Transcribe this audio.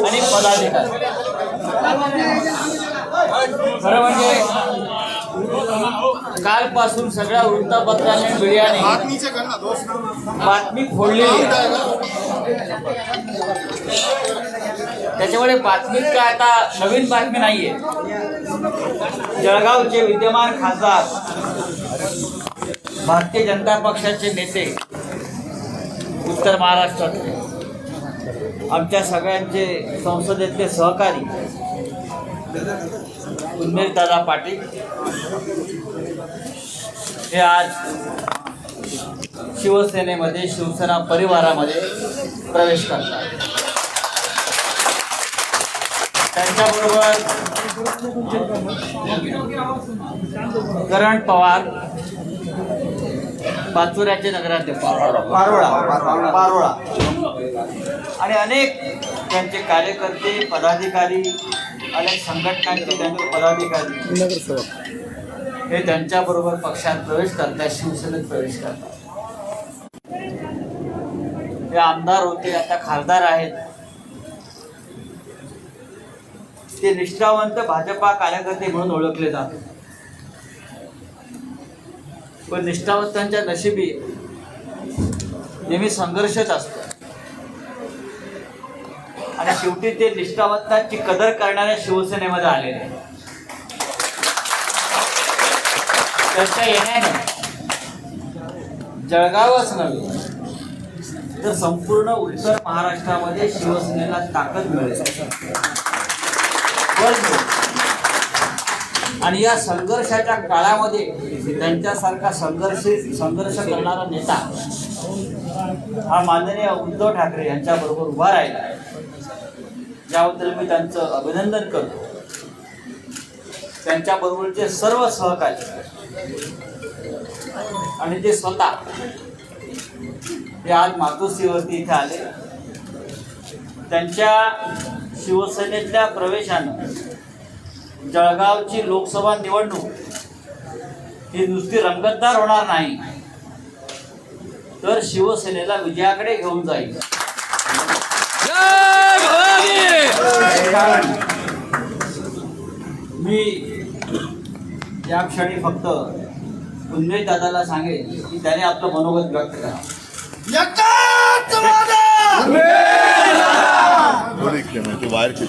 आणि पदाधिकारी खरं म्हणजे कालपासून सगळ्या वृत्तपत्रांनी मीडियाने आहे. त्याच्यामुळे बातमीत काय आता नवीन बातमी नाहीये. जळगावचे विद्यमान खासदार भारतीय जनता पक्षाचे नेते उत्तर महाराष्ट्रातले आमच्या सगळ्यांचे संसदेतले सहकारी उन्मेष दादा पाटील. हे आज शिवसेनेमध्ये शिवसेना परिवारामध्ये प्रवेश करतात. त्यांच्याबरोबर करण पवार पाचोऱ्याचे नगराध्यक्ष पारोळा. पारोळा आणि अनेक त्यांचे कार्यकर्ते पदाधिकारी अनेक संघटनांचे त्यांचे पदाधिकारी हे त्यांच्याबरोबर पक्षात प्रवेश करतात शिवसेनेत प्रवेश करतात हे आमदार होते आता खासदार आहेत. ते निष्ठावंत भाजपा कार्यकर्ते म्हणून ओळखले जातात पण निष्ठावंतांच्या नशिबी नेहमी संघर्षच असतो. आणि शेवटी ते निष्ठावंतांची कदर करणाऱ्या शिवसेनेमध्ये आलेले त्यांच्या येण्याने जळगावच नव्हे तर संपूर्ण उत्तर महाराष्ट्रामध्ये शिवसेनेला ताकद मिळेल. आणि या संघर्षाच्या काळामध्ये त्यांच्यासारखा संघर्ष संघर्ष करणारा नेता हा माननीय उद्धव ठाकरे यांच्याबरोबर उभा राहिला याबद्दल मी त्यांचं अभिनंदन करतो. त्यांच्याबरोबरचे सर्व सहकारी आणि ते स्वतः ते आज मातोश्रीवरती इथे आले. त्यांच्या शिवसेनेतल्या प्रवेशानं जळगावची लोकसभा निवडणूक ही नुसती रंगतदार होणार नाही तर शिवसेनेला विजयाकडे घेऊन जाईल. कारण मी या क्षणी फक्त उन्मेष दादाला सांगेन की त्याने आपलं मनोगत व्यक्त करा. refrigerante.